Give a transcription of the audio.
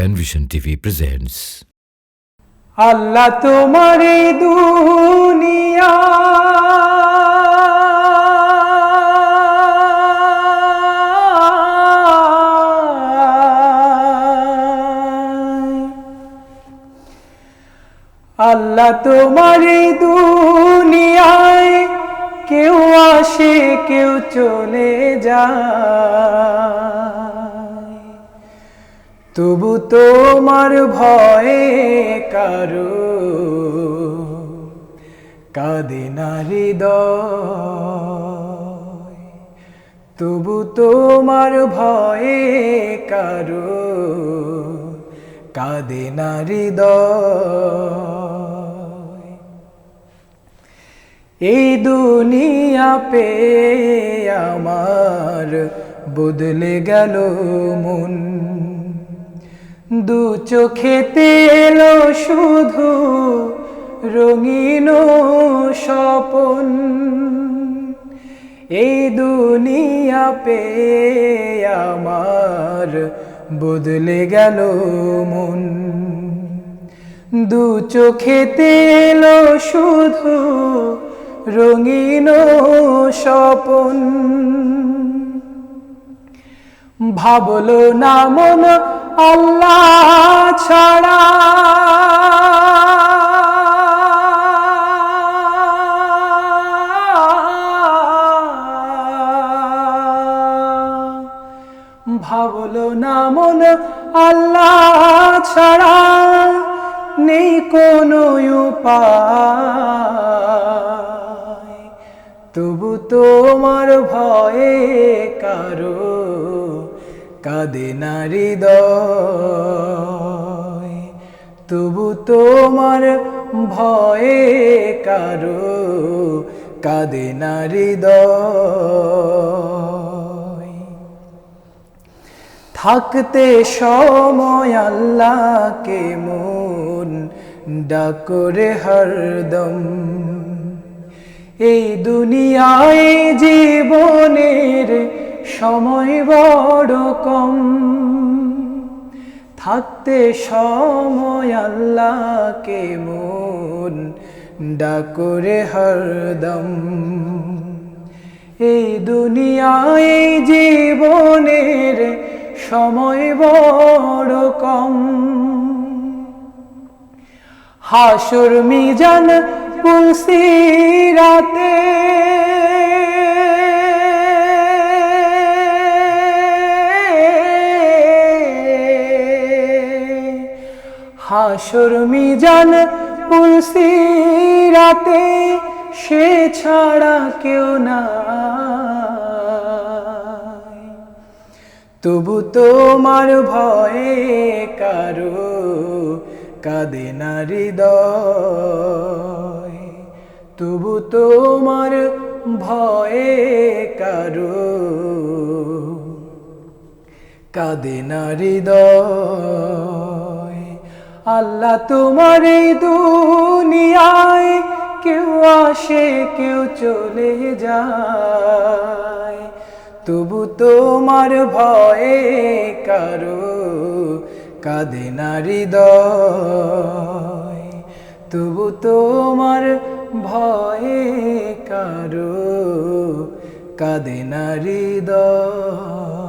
Penvision TV presents. আল্লাহ তোমার দুনিয়া আল্লাহ তোমার দুনিয়ায় কেউ আসে কেউ চলে যায় তবু তোমার ভয়ে কারও কাঁদে না হৃদয়। তবু তোমার ভয়ে কারও কাঁদে না হৃদয়। এই দুনিয়া পে আমার বদলে গেল মন। দু চোখেতে এলো শুধু রঙিন স্বপন। এই দুনিয়া পে আমার বদলে গেল মন। দু চোখেতে এলো শুধু রঙিন স্বপন। ভাবলো না মন আল্লাহ ছাড়া। ভাবলো না মন আল্লাহ ছাড়া নেই কোনো উপায়। তবু তোমার ভয়ে কারও কাঁদে না তবু তোমার ভয়ে কারও কাঁদে না থাকতে সময় আল্লাহকে মন ডাকরে হরদম। এই দুনিয়ায় জীবনের সময় বড় কম। থাকতে সময় আল্লাহকে মন ডাকরে হরদম এই দুনিয়ায় জীবনের সময় বড় কম। হাসুর মিজান পুলসি রাতে হাসুর মিজান পুলসি রাতে সে ছাড়া কেউ না তবু তোমার ভয়ে কারও কাঁদে না হৃদয়। তবু তোমার ভয়ে কারও কাঁদে না হৃদয়। আল্লাহ তোমার এই দুনিয়ায় কেউ আসে, কেউ চলে যায়। তবু তোমার ভয়ে কারও কাঁদে না হৃদয়। তবু তোমার ভয়ে কারও কাঁদে না হৃদয়।